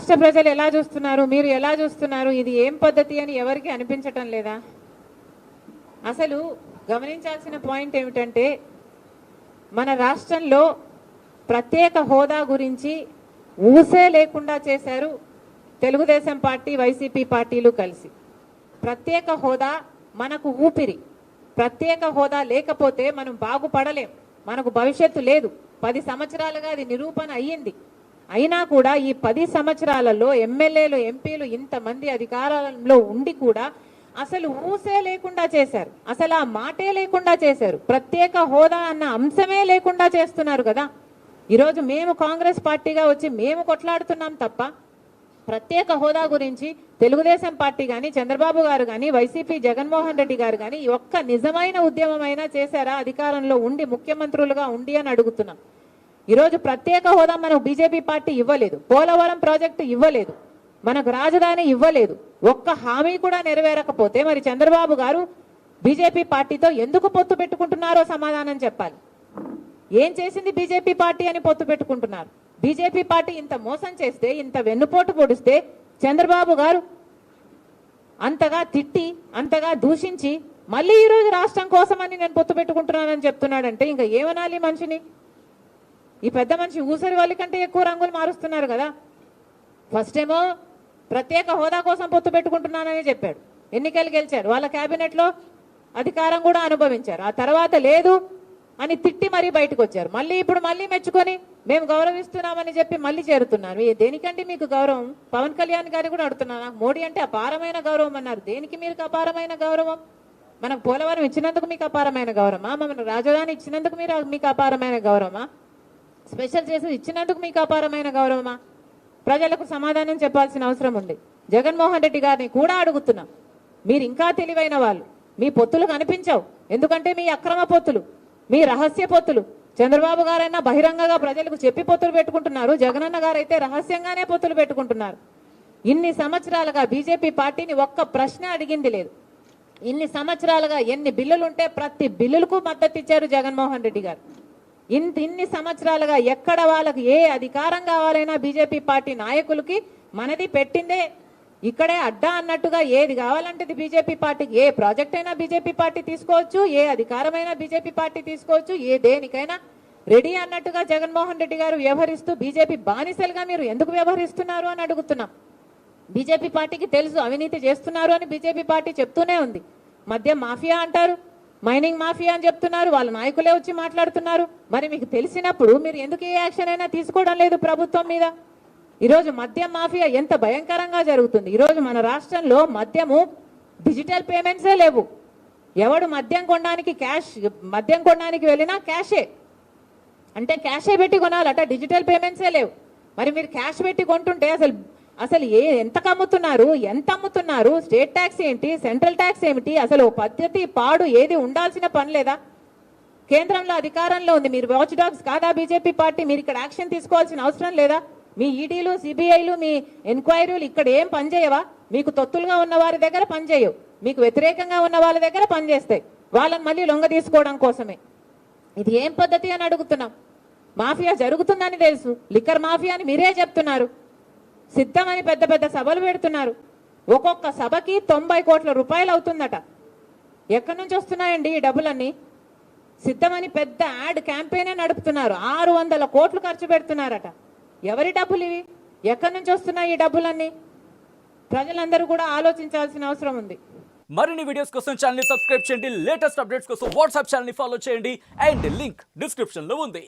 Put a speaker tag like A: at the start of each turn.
A: రాష్ట్ర ప్రజలు ఎలా చూస్తున్నారు? మీరు ఎలా చూస్తున్నారు? ఇది ఏం పద్ధతి అని ఎవరికి అనిపించటం లేదా? అసలు గమనించాల్సిన పాయింట్ ఏమిటంటే మన రాష్ట్రంలో ప్రత్యేక హోదా గురించి ఊసే లేకుండా చేశారు తెలుగుదేశం పార్టీ వైసీపీ పార్టీలు కలిసి. ప్రత్యేక హోదా మనకు ఊపిరి. ప్రత్యేక హోదా లేకపోతే మనం బాగుపడలేం. మనకు భవిష్యత్తు లేదు. పది సంవత్సరాలుగా అది నిరూపణ అయ్యింది. అయినా కూడా ఈ పది సంవత్సరాలలో ఎమ్మెల్యేలు ఎంపీలు ఇంతమంది అధికారంలో ఉండి కూడా అసలు ఊసే లేకుండా చేశారు. అసలు ఆ మాటే లేకుండా చేశారు. ప్రత్యేక హోదా అన్న అంశమే లేకుండా చేస్తున్నారు కదా. ఈరోజు మేము కాంగ్రెస్ పార్టీగా వచ్చి మేము కొట్లాడుతున్నాం తప్ప ప్రత్యేక హోదా గురించి తెలుగుదేశం పార్టీ కానీ చంద్రబాబు గారు కానీ వైసీపీ జగన్మోహన్ రెడ్డి గారు కానీ ఒక్క నిజమైన ఉద్యమం అయినా చేశారా? అధికారంలో ఉండి ముఖ్యమంత్రులుగా ఉండి అని అడుగుతున్నాం. ఈరోజు ప్రత్యేక హోదా మనకు బీజేపీ పార్టీ ఇవ్వలేదు. పోలవరం ప్రాజెక్టు ఇవ్వలేదు. మనకు రాజధాని ఇవ్వలేదు. ఒక్క హామీ కూడా నెరవేరకపోతే మరి చంద్రబాబు గారు బీజేపీ పార్టీతో ఎందుకు పొత్తు పెట్టుకుంటున్నారో సమాధానం చెప్పాలి. ఏం చేసింది బీజేపీ పార్టీ అని పొత్తు పెట్టుకుంటున్నారు? బీజేపీ పార్టీ ఇంత మోసం చేస్తే ఇంత వెన్నుపోటు పొడిస్తే చంద్రబాబు గారు అంతగా తిట్టి అంతగా దూషించి మళ్ళీ ఈరోజు రాష్ట్రం కోసమని నేను పొత్తు పెట్టుకుంటున్నానని చెప్తున్నాడంటే ఇంకా ఏమనాలి మనిషిని? ఈ పెద్ద మనిషి ఊసరి వాళ్ళ కంటే ఎక్కువ రంగులు మారుస్తున్నారు కదా. ఫస్ట్ ఏమో ప్రత్యేక హోదా కోసం పొత్తు పెట్టుకుంటున్నానని చెప్పాడు. ఎన్నికలు గెలిచారు. వాళ్ళ క్యాబినెట్లో అధికారం కూడా అనుభవించారు. ఆ తర్వాత లేదు అని తిట్టి మరీ బయటకు వచ్చారు మళ్ళీ ఇప్పుడు మళ్ళీ మెచ్చుకొని మేము గౌరవిస్తున్నామని చెప్పి మళ్ళీ చేరుతున్నారు. దేనికంటే మీకు గౌరవం? పవన్ కళ్యాణ్ గారిని కూడా అడుగుతున్నాను? నాకు మోడీ అంటే అపారమైన గౌరవం అన్నారు. దేనికి మీరు అపారమైన గౌరవం? మనకు పోలవరం ఇచ్చినందుకు మీకు అపారమైన గౌరవమా? మన రాజధాని ఇచ్చినందుకు మీరు మీకు అపారమైన గౌరవమా? స్పెషల్ చేసి ఇచ్చినందుకు మీకు అపారమైన గౌరవమా? ప్రజలకు సమాధానం చెప్పాల్సిన అవసరం ఉంది. జగన్మోహన్ రెడ్డి గారిని కూడా అడుగుతున్నాం. మీరు ఇంకా తెలివైన వాళ్ళు. మీ పొత్తులు కనిపించవు. ఎందుకంటే మీ అక్రమ పొత్తులు మీ రహస్య పొత్తులు. చంద్రబాబు గారైనా బహిరంగంగా ప్రజలకు చెప్పి పొత్తులు పెట్టుకుంటున్నారు. జగనన్న గారైతే రహస్యంగానే పొత్తులు పెట్టుకుంటున్నారు. ఇన్ని సంవత్సరాలుగా బీజేపీ పార్టీని ఒక్క ప్రశ్న అడిగింది లేదు. ఇన్ని సంవత్సరాలుగా ఎన్ని బిల్లులు ఉంటే ప్రతి బిల్లులకు మద్దతు ఇచ్చారు జగన్మోహన్ రెడ్డి గారు. ఇంత ఇన్ని సంవత్సరాలుగా ఎక్కడ వాళ్ళకి ఏ అధికారం కావాలైనా బీజేపీ పార్టీ నాయకులకి మనది పెట్టిందే. ఇక్కడే అడ్డా అన్నట్టుగా ఏది కావాలంటే బీజేపీ పార్టీకి ఏ ప్రాజెక్ట్ అయినా బీజేపీ పార్టీ తీసుకోవచ్చు ఏ అధికారమైనా బీజేపీ పార్టీ తీసుకోవచ్చు ఏ దేనికైనా. రెడీ అన్నట్టుగా జగన్మోహన్ రెడ్డి గారు వ్యవహరిస్తూ బీజేపీ బానిసలుగా మీరు ఎందుకు వ్యవహరిస్తున్నారు అని అడుగుతున్నాం. బీజేపీ పార్టీకి తెలుసు అవినీతి చేస్తున్నారు అని బీజేపీ పార్టీ చెప్తూనే ఉంది. మద్యం మాఫియా అంటారు. మైనింగ్ మాఫియా అని చెప్తున్నారు వాళ్ళ నాయకులే వచ్చి మాట్లాడుతున్నారు. మరి మీకు తెలిసినప్పుడు మీరు ఎందుకు ఏ యాక్షన్ అయినా తీసుకోవడం లేదు ప్రభుత్వం మీద? ఈరోజు మద్యం మాఫియా ఎంత భయంకరంగా జరుగుతుంది. ఈరోజు మన రాష్ట్రంలో మద్యము డిజిటల్ పేమెంట్సే లేవు. ఎవడు మద్యం కొనడానికి క్యాష్ మద్యం కొనడానికి వెళ్ళినా క్యాషే. అంటే క్యాషే పెట్టి కొనాలట డిజిటల్ పేమెంట్సే లేవు. మరి మీరు క్యాష్ పెట్టి కొంటుంటే అసలు అసలు ఏ ఎంత అమ్ముతున్నారు ఎంత అమ్ముతున్నారు స్టేట్ ట్యాక్స్ ఏంటి సెంట్రల్ ట్యాక్స్ ఏమిటి అసలు పద్ధతి పాడు ఏది ఉండాల్సిన పని లేదా? కేంద్రంలో అధికారంలో ఉంది మీరు వాచ్ డాగ్స్ కాదా బీజేపీ పార్టీ మీరు ఇక్కడ యాక్షన్ తీసుకోవాల్సిన అవసరం లేదా? మీ ఈడీలు సిబిఐలు మీ ఎంక్వైరీలు ఇక్కడ ఏం పనిచేయవా? మీకు తొత్తులుగా ఉన్న వారి దగ్గర పనిచేయవు. మీకు వ్యతిరేకంగా ఉన్న వాళ్ళ దగ్గర పనిచేస్తాయి. వాళ్ళని మళ్ళీ లొంగ తీసుకోవడం కోసమే. ఇది ఏం పద్ధతి అని అడుగుతున్నాం? మాఫియా జరుగుతుందని తెలుసు. లిక్కర్ మాఫియా అని మీరే చెప్తున్నారు. సిద్ధమని పెద్ద పెద్ద సభలు పెడుతున్నారు. ఒక్కొక్క సభకి తొంభై కోట్ల రూపాయలు అవుతుందట. ఎక్కడి నుంచి వస్తున్నాయండి ఈ డబ్బులన్నీ? సిద్ధమని పెద్ద యాడ్ క్యాంపెయినే నడుపుతున్నారు. ఆరు వందల కోట్లు ఖర్చు పెడుతున్నారట. ఎవరి డబ్బులు ఇవి? ఎక్కడి నుంచి వస్తున్నాయి ఈ డబ్బులన్నీ? ప్రజలందరూ కూడా ఆలోచించాల్సిన అవసరం ఉంది.
B: మరిన్ని వీడియోస్ కోసం ఛానల్ సబ్స్క్రైబ్ చేయండి. లేటెస్ట్ అప్డేట్స్ కోసం వాట్సాప్ ఛానల్ ఫాలో చేయండి. అండ్ లింక్ డిస్క్రిప్షన్లో ఉంది.